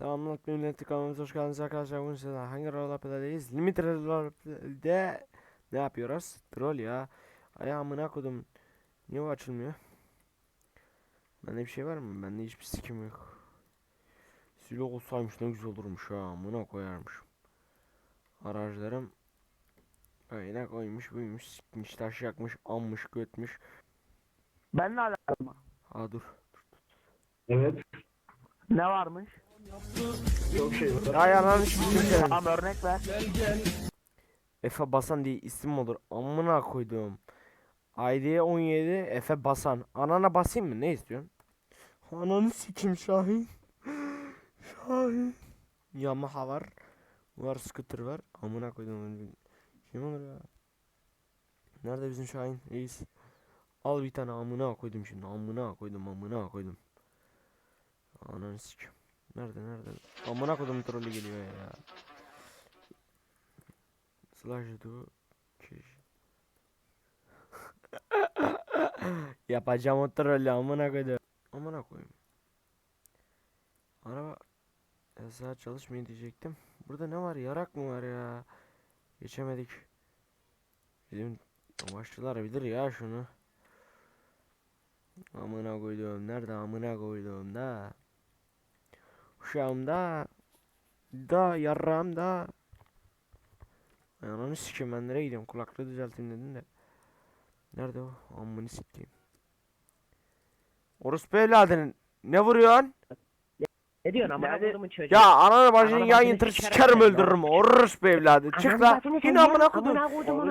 Selamünaleyküm millet kanalımıza hoş geldiniz arkadaşlar. Bugün sizlerle hangi roleplay'deyiz? Limited roleplay'de ne yapıyoruz? Troll ya. Ayağımına kodum. Niye açılmıyor? Bende bir şey var mı? Bende hiçbir sikim yok. Silo olsaymış ne güzel olurmuş ha. Amına koyarmış. Araclarım Öyle koymuş buymuş sikmiş taş yakmış ammış götmüş Ben ne alakam? Ha dur Evet. Ne varmış? Çok şey var. Ya yalan şimdi Tamam örnek ver. Efe Basan diye isim olur? Amına koydum. ID 17 Efe Basan. Anana basayım mı? Ne istiyorsun? Ananı sikim Şahin. Şahin. Yamaha var. Var scooter var. Amına koydum. Kim olur ya? Nerede bizim Şahin? Reis. Al bir tane amına koydum şimdi. Amına koydum amına koydum. Ananı sikim. Nerede nerede? Amına koydum trolü geliyor ya. Slash do kiş. Yapacağım o trolü amına koydum. Amına koyayım. Araba Esa çalışmıyor diyecektim. Burada ne var? Yarak mı var ya? Geçemedik. Bizim başlılar bilir ya şunu. Amına koydum. Nerede amına koydum da? Uşağımda. Da yarrağımda. Ay ananı sikeyim ben nereye gidiyorum kulaklığı düzelteyim dedim de. Nerede o? Amını sikeyim. Orospu evladının ne vuruyorsun? Ne diyorsun amına Yani- kodumun çocuğu? Ya ananı bacını Ananı yayın bacını tır sikerim öldürürüm orospu evladı. Çık Ananı la. bacını İn amına kodum.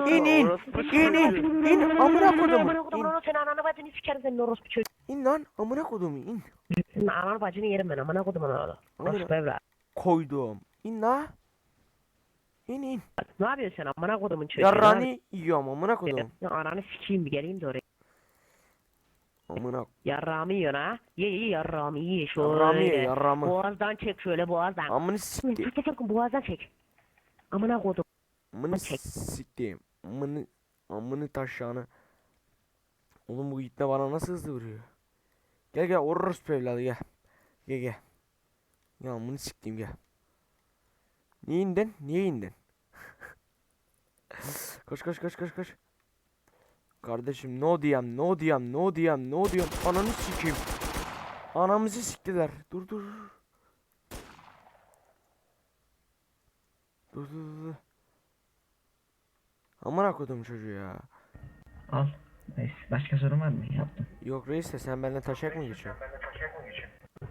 İn in. İn in. İn amına kodum. Sen ananı bacını sikerim senin orospu çocuğu. İn lan amına kodum in. Senin ananı bacını yerim ben amına kodumun oğlu. Amına- Orospu evlat. Koydum. İn la. İn in. Ne yapıyorsun sen amına kodumun çocuğu? Yarrani yiyorum amına kodum. Ya ananı sikeyim bir geleyim de oraya. Amına Yarrağımı yiyorsun ha? Ye ye yarrağımı ye şöyle. yarramı ye yarramı. Boğazdan çek şöyle boğazdan. Amını sikti. Çek çek boğazdan çek. Amına kodum. Amını siktim. Amını amını taşağını. Oğlum bu gitme bana nasıl hızlı vuruyor? Gel gel orospu evladı gel. Gel gel. Ya amını siktim gel. Niye indin? Niye indin? koş koş koş koş koş. Kardeşim no diyem no diyem no diyem no diyem ananı sikeyim. Anamızı siktiler. Dur dur. Dur dur dur. dur. Amına kodum çocuğu ya. Al. Neyse. Başka sorun var mı? Yaptım. Yok reis de sen benden taşak mı geçiyorsun?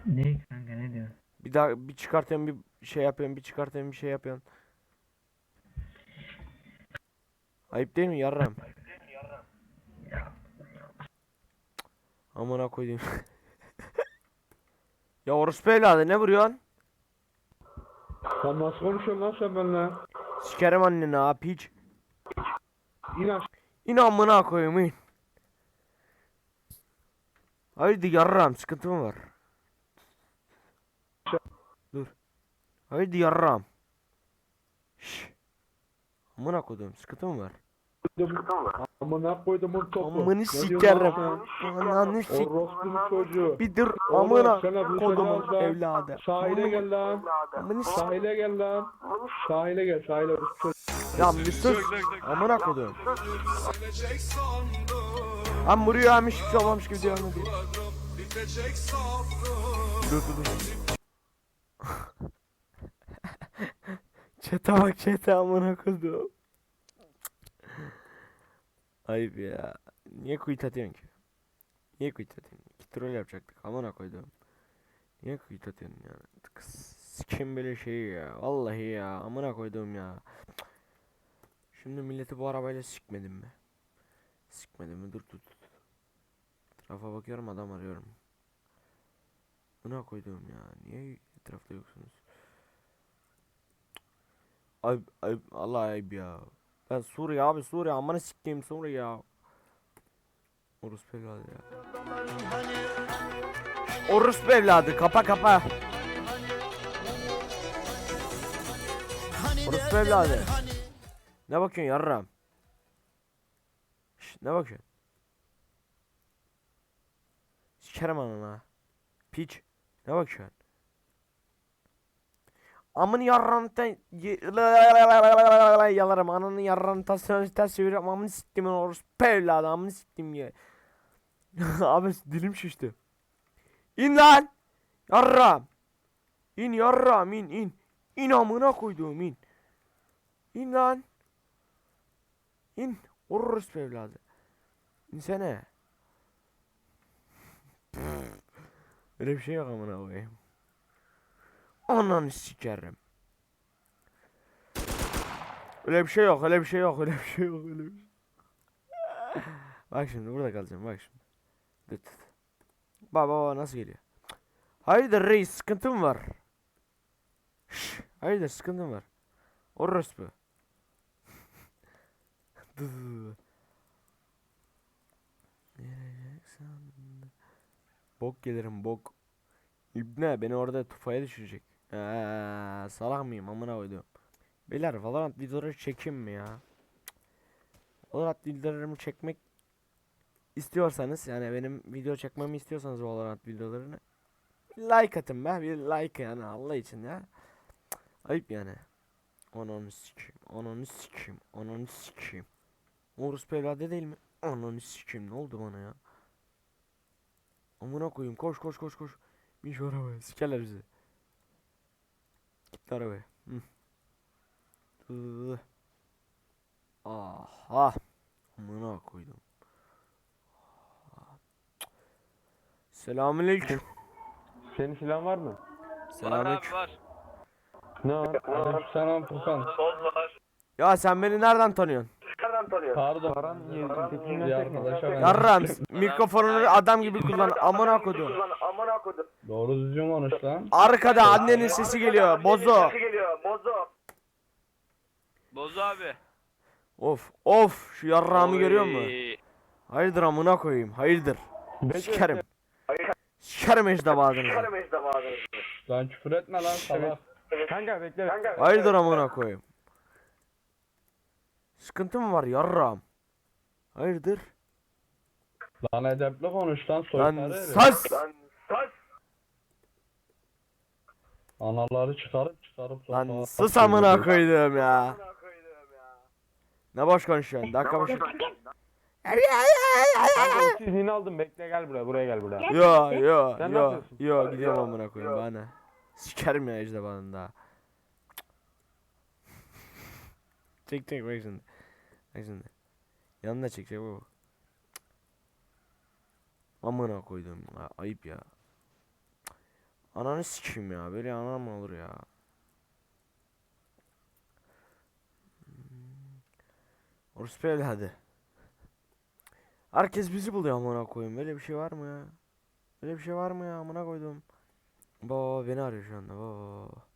Ne kanka ne diyorsun? Bir daha bir çıkartıyorum bir şey yapıyorum bir çıkartıyorum bir şey yapıyorsun. Ayıp değil mi yarram? Amına koyayım. ya orospu evladı ne vuruyorsun? Sen nasıl konuşuyorsun lan sen benimle? Sikerim anneni ha piç. İn aşağı. İn amına koyayım in. Haydi yarram sıkıntı mı var? Dur. Haydi yarram. Şş. Amına koydum sıkıntı mı var? Amına koydum onu topu. Amını sikerim. Ananı sik. Orospu çocuğu. Bir dur amına kodumun evladı. Sahile gel lan. Amını sik. Sahile gel lan. Sahile gel sahile. Ya bir sus. Amına kodum. Am vuruyor hem hiçbir şey olmamış gibi diyor onu diyor. Dur dur dur. Çete bak çete amına kodum. Ayıp ya. Niye kuyut atıyorsun ki? Niye kuyut atıyorsun? İki troll yapacaktık amına koydum. Niye kuyut atıyorsun ya? Sikim böyle şeyi ya. Vallahi ya amına koydum ya. Şimdi milleti bu arabayla sikmedim mi? Sikmedim mi? Dur dur. Etrafa bakıyorum adam arıyorum. Buna koydum ya. Niye etrafta yoksunuz? Ay, ay Allah ayıp ya. Ben Suriye abi Suriye amına sikeyim Suriye ya. Orospu evladı ya. Orospu evladı kapa kapa. Orospu evladı. Ne bakıyorsun yarram? Ne bakıyorsun? Sikerim anana. Piç. Ne bakıyorsun? Amını yarrantan yalarım ananı yarranı ters ters çeviriyorum amını siktim orası evladı amını siktim ya. Abi dilim şişti. İn lan. Yarram. İn yarram in in. İn amına koyduğum in. İn lan. İn. Orası evladı. İnsene. Öyle bir şey yok amına koyayım. Ananı sikerim. Öyle bir şey yok, öyle bir şey yok, öyle bir şey yok, öyle bir şey. bak şimdi burada kalacağım, bak şimdi. Dıt dıt. Bak bak nasıl geliyor. Hayırdır reis, sıkıntım var. Şş, hayırdır sıkıntım var. Orospu. Dı. Bok gelirim bok. İbne beni orada tufaya düşürecek. Eee salak mıyım amına koydum. Beyler Valorant videoları çekeyim mi ya? Cık. Valorant videolarımı çekmek istiyorsanız yani benim video çekmemi istiyorsanız Valorant videolarını like atın be bir like yani Allah için ya. Ayıp yani. Ananı sikeyim, ananı sikeyim, ananı sikeyim. Orus evladı değil mi? Ananı sikeyim ne oldu bana ya? Amına koyayım koş koş koş koş. Bin şu arabaya sikerler bizi. Gitti arabaya. Hı. Aha. Amına koydum. Selamünaleyküm. Senin silahın var mı? Selamünaleyküm. Ne var? Aleykümselam Furkan. Ya sen beni nereden tanıyorsun? Pardon. Paran bir arkadaşa ben. Yarram mikrofonunu adam gibi kullan. Amına koydum. Doğru düzgün konuş lan. Arkada annenin sesi geliyor. Bozo. Bozu abi. Of of şu yarrağımı görüyor musun? Hayırdır amına koyayım. Hayırdır. Sikerim. Sikerim ecdabadınızı. Lan küfür etme lan salak. Kanka bekle. Hayırdır amına koyayım. Sıkıntı mı var yarram? Hayırdır? Lan edepli konuş lan Lan soytarı herif. sas. Analları çıkarıp çıkarıp sokağa Lan sus amına koydum ya. Ne boş konuşuyorsun? Dakika boş. Kanka aldım bekle gel buraya buraya gel buraya. Yo yo Sen ne yo yapıyorsun? yo gidiyorum amına koyayım bana. Sikerim ya ecdabanın daha. Çek çek bak şimdi. Bak şimdi. Yanına çekecek bu. Amına koydum. ya, Ayıp ya. Ananı sikeyim ya. Böyle ana mı olur ya? Orospu evladı. Herkes bizi buluyor amına koyayım. Böyle bir şey var mı ya? Böyle bir şey var mı ya amına koydum. Baba beni arıyor şu anda. Baba.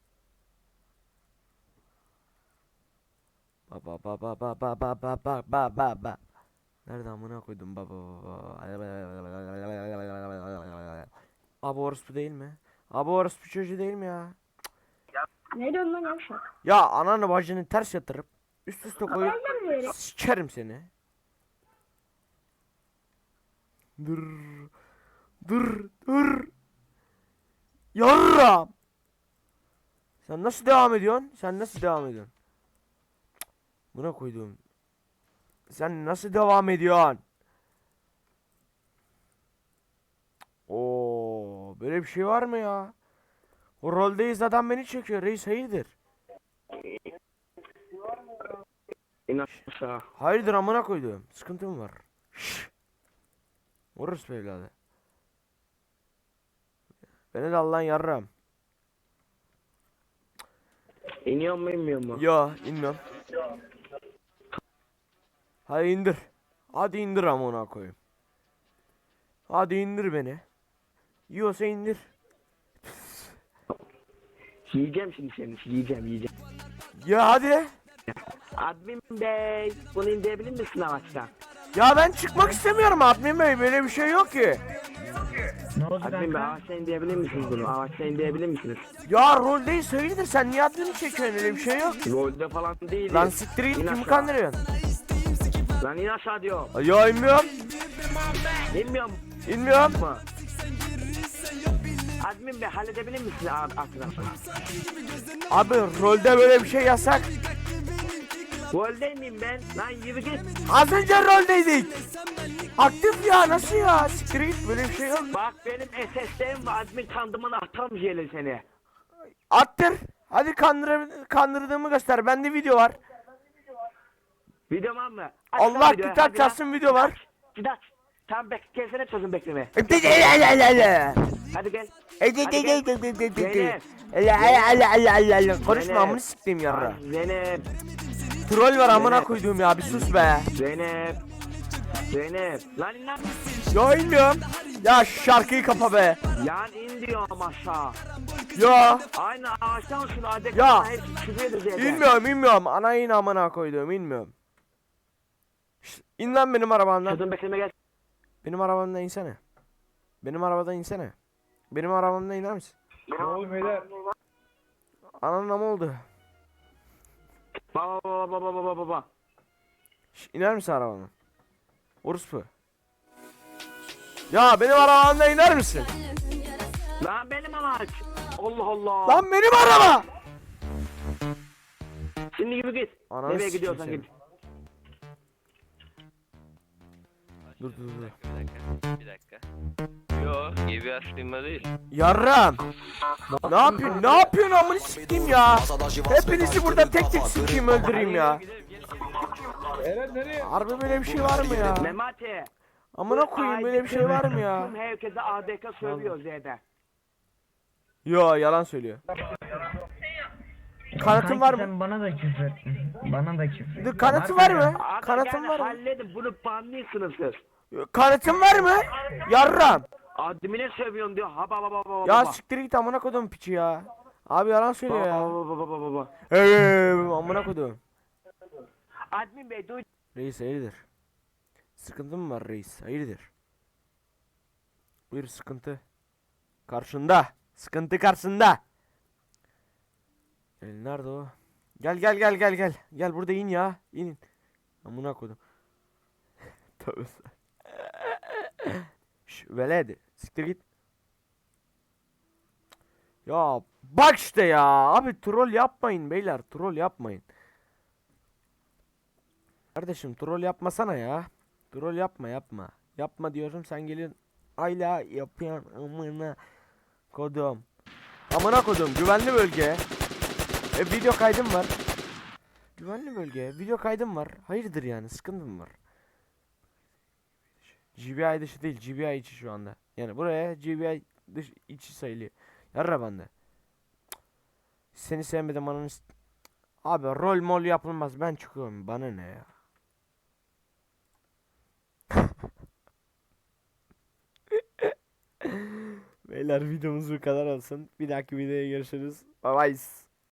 Baba baba baba baba baba baba baba. Nerede amına koydum baba baba. Abi orospu değil mi? Abi orospu çocuğu değil mi ya? Ne diyorsun lan yavşak? Ya ananı bacını ters yatırıp üst üste koyup sikerim seni. Dur. Dur. Dur. Yarram. Sen nasıl devam ediyorsun? Sen nasıl devam ediyorsun? Buna koydum. Sen nasıl devam ediyorsun? Oo, böyle bir şey var mı ya? O roldeyiz adam beni çekiyor. Reis hayırdır? İn aşağı. Hayırdır amına koydum. Sıkıntı mı var? Şşş. Vururuz be evladı. Beni de Allah'ın yarram. İniyor mu inmiyor mu? Yo inmiyorum. Hadi indir. Hadi indir amına koyayım. Hadi indir beni. Yiyorsa indir. Yiyeceğim şimdi seni. Yiyeceğim yiyeceğim. Ya hadi. Admin bey. Bunu indirebilir misin amaçtan? Ya ben çıkmak istemiyorum admin bey. Böyle bir şey yok ki. Ne oldu Admin bey kanka? amaçtan indirebilir misiniz bunu? Amaçtan indirebilir misiniz? Ya roldeyiz hayırdır sen niye admini çekiyorsun öyle bir şey yok. Rolde falan değil. Lan siktir git İn kimi aşağı. kandırıyorsun? Lan in aşağı diyor. Ya inmiyorum. İnmiyor mu? İnmiyorum. Admin Admin Bey halledebilir misin a- arkadaşlar? Abi rolde böyle bir şey yasak. Goldey miyim ben? Lan yürü git. Az önce roldeydik. Aktif ya nasıl ya? Siktir git böyle bir şey yok. Bak benim SS'lerim var. Admin kandımını atam jeli seni. Attır. Hadi kandır kandırdığımı göster. Bende video var. Video var mı? Aç lan Allah videoyu, kitap hadi lan. çalsın video var. Git aç. Tamam bek gelsene çözün bekleme. Hadi Hadi gel. Konuşma Zeynep. amını siktim yarra. Zeynep. Troll var amına koyduğum ya bir sus be. Zeynep. Zeynep. Lan in lan. Ya inmiyorum. Ya şarkıyı kapa be. Yan in diyorum aşağı. Ya Aynı ağaçtan şunu adek. Ya. Hepsi çıkıyordu Zeynep. inmiyorum inmiyorum. Ana in amına koyduğum inmiyorum. İn lan benim arabamdan. Çözün bekleme gel. Benim arabamdan insene. Benim arabadan insene. Benim arabamdan iner misin? Ne oldu beyler? Ananın ama oldu. Baba baba baba baba baba. Şş, iner misin arabamdan? Orospu. Ya benim arabamdan iner misin? Lan benim amaç. Allah Allah. Lan benim araba! Şimdi yürü git. Ananı Nereye gidiyorsan seni. git. Dur dur dur. Bir dakika, bir dakika. Yo, gibi aslında değil. Yarram. Ne yapıyorsun? Ne yapıyorsun amını sikeyim ya? Hepinizi burada tek tek sikeyim öldüreyim ya. Eren nereye? Harbi böyle bir şey var mı ya? Memati. Amına koyayım böyle bir şey var mı ya? Tüm herkese ADK söylüyor Z'de. Yo yalan söylüyor. Kanıtın Kanki var mı? Sen bana da küfür ettin. Bana da küfür ettin. Dur, Kanıtın var mı? Gel var mı? halledin bunu banlıyorsunuz siz. Kanıtın var mı? Yarram. Admine sövüyorsun diyor. Ha baba baba baba. Ya siktir git amına koydum piçi ya. Abi yalan söylüyor ya. baba baba baba baba. Eee amına koydum. Admin bey duy. Reis hayırdır? Sıkıntı mı var reis? Hayırdır? Buyur sıkıntı. Karşında. Sıkıntı karşında. Gel nerede o? Gel gel gel gel gel. Gel burada in ya. İn. Amına koydum. Tövbe. Şş, veled. Siktir git. Ya bak işte ya. Abi troll yapmayın beyler. Troll yapmayın. Kardeşim troll yapmasana ya. Troll yapma yapma. Yapma diyorum sen gelin. Ayla yapıyorsun amına kodum. Amına kodum güvenli bölge. E video kaydım var. Güvenli bölge. Video kaydım var. Hayırdır yani sıkıntı mı var? GBI dışı değil GBI içi şu anda. Yani buraya GBI dış içi sayılıyor. Yarra bende. Seni sevmedim ananı Abi rol mol yapılmaz ben çıkıyorum bana ne ya. Beyler videomuz bu kadar olsun. Bir dahaki videoya görüşürüz. Bye bye.